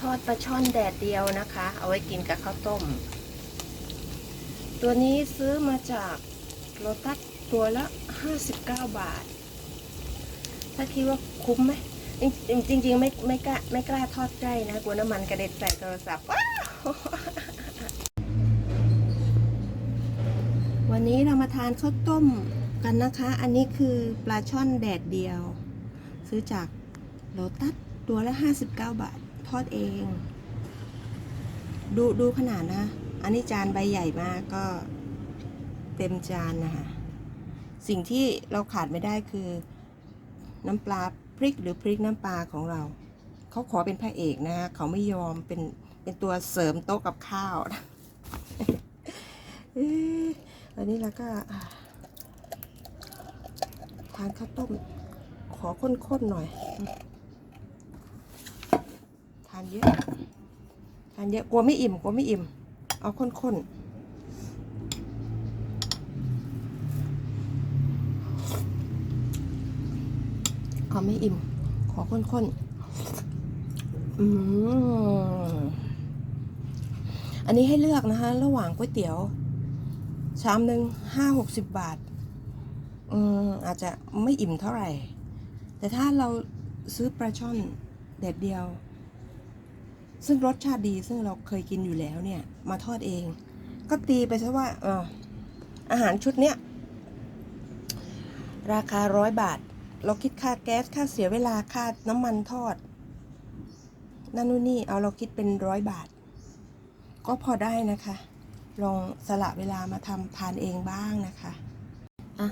ทอดปลาช่อนแดดเดียวนะคะ เอาไว้กินกับข้าวต้ม ตัวนี้ซื้อมาจากโลตัสตัวละ 59 บาท ถ้าคิดว่าคุ้มไหมจริงจริงไม่ไม่กล้าไม่กล้าทอดใกล้นะกลัวน้ำมันกระเด็นใส่โทรศัพท์วันนี้เรามาทานข้าวต้มกันนะคะ อันนี้คือปลาช่อนแดดเดียว ซื้อจากโลตัสตัวละ 59 บาท ทอดเอง ดูดูขนาดนะ อันนี้จานใบใหญ่มากก็เต็มจานนะคะ สิ่งที่เราขาดไม่ได้คือ น้ำปลาพริกหรือพริกน้ำปลาของเรา เขาขอเป็นพระเอกนะเขาไม่ยอมเป็นเป็นตัวเสริมโต๊ะกับข้าวนะอันนี้เราก็ทานข้าวต้มขอข้นๆหน่อยานเยอะทานเยอะกลัวไม่อิ่มกลัวไม่อิ่ม เอาข้นๆเอาไม่อิ่ม ขอข้นๆ อืม อันนี้ให้เลือกนะคะ ระหว่างก๋วยเตี๋ยว ชามหนึ่งห้าหกสิบบาท อืม อาจจะไม่อิ่มเท่าไหร่ แต่ถ้าเราซื้อปลาช่อนแดดเดียว ซึ่งรสชาติดีซึ่งเราเคยกินอยู่แล้วเนี่ยมาทอดเอง ก็ตีไปซะว่าเอออาหารชุดเนี้ยราคาร้อยบาท เราคิดค่าแก๊สค่าเสียเวลาค่าน้ำมันทอดนั่นนู่นนี่เอาเราคิดเป็นร้อยบาท ก็พอได้นะคะ ลองสละเวลามาทำทานเองบ้างนะคะอะ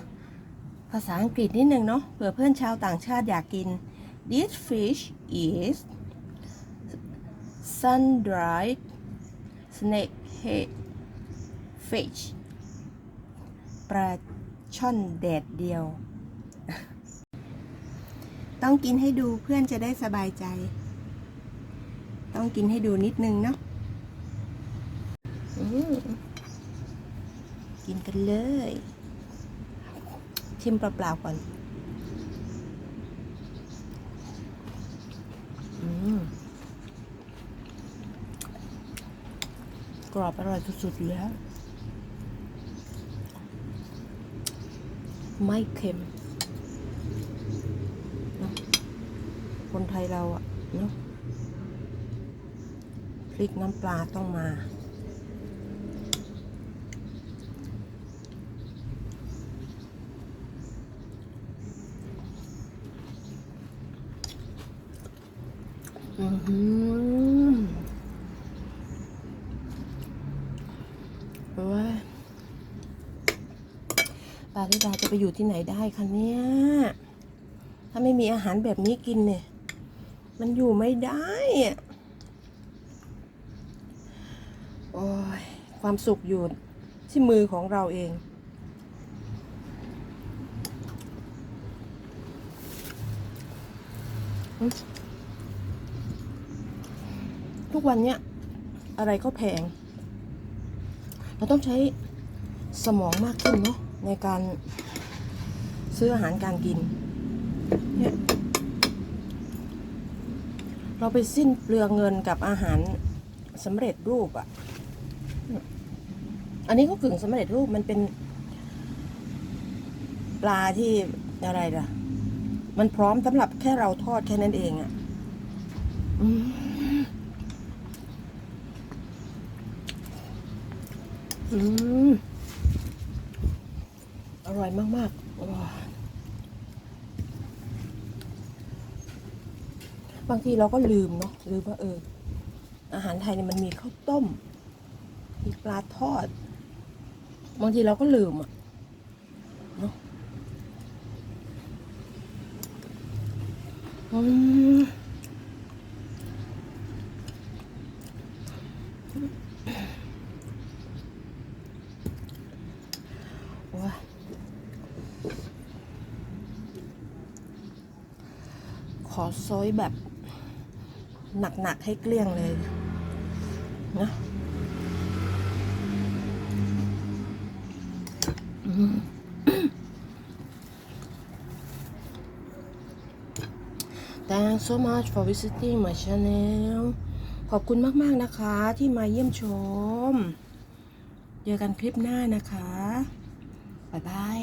ภาษาอังกฤษนิดนึงเนาะเผื่อเพื่อนชาวต่างชาติอยากกิน this fish is sun-dried snakehead fish ปลาช่อนแดดเดียว ต้องกินให้ดูเพื่อนจะได้สบายใจ ต้องกินให้ดูนิดนึงเนาะกินกันเลย ชิมเปล่าๆก่อน อืม กรอบอร่อยสุดๆอยู่แล้ว ไม่เค็มนะคนไทยเราอะเนาะพริกน้ำปลาต้องมาอือหือโอ้ย ปาริดาจะไปอยู่ที่ไหนได้คะเนี่ย ถ้าไม่มีอาหารแบบนี้กินเนี่ย มันอยู่ไม่ได้อะโอ้ยความสุขอยู่ที่มือของเราเองทุกวันเนี้ยอะไรก็แพง เราต้องใช้สมองมากขึ้นเนาะในการซื้ออาหารการกินเนี่ยเราไปสิ้นเปลืองเงินกับอาหารสำเร็จรูปอะ่ะ อันนี้ก็กึ่งสำเร็จรูปมันเป็น ปลาที่อะไรล่ะ มันพร้อมสำหรับแค่เราทอดแค่นั้นเองอะ่ะ อืมอร่อยมากๆว้าบางทีเราก็ลืมเนาะลืมว่าเออ อาหารไทยเนี่ยมันมีข้าวต้ม มีปลาทอด บางทีเราก็ลืมอะเนาะอืม ว้า ขอซอยแบบหนักๆให้เกลี้ยงเลยนะอืม Thanks so much for visiting my channel ขอบคุณมาก ๆ นะคะที่มาเยี่ยมชม เจอกันคลิปหน้านะคะ บ๊ายบาย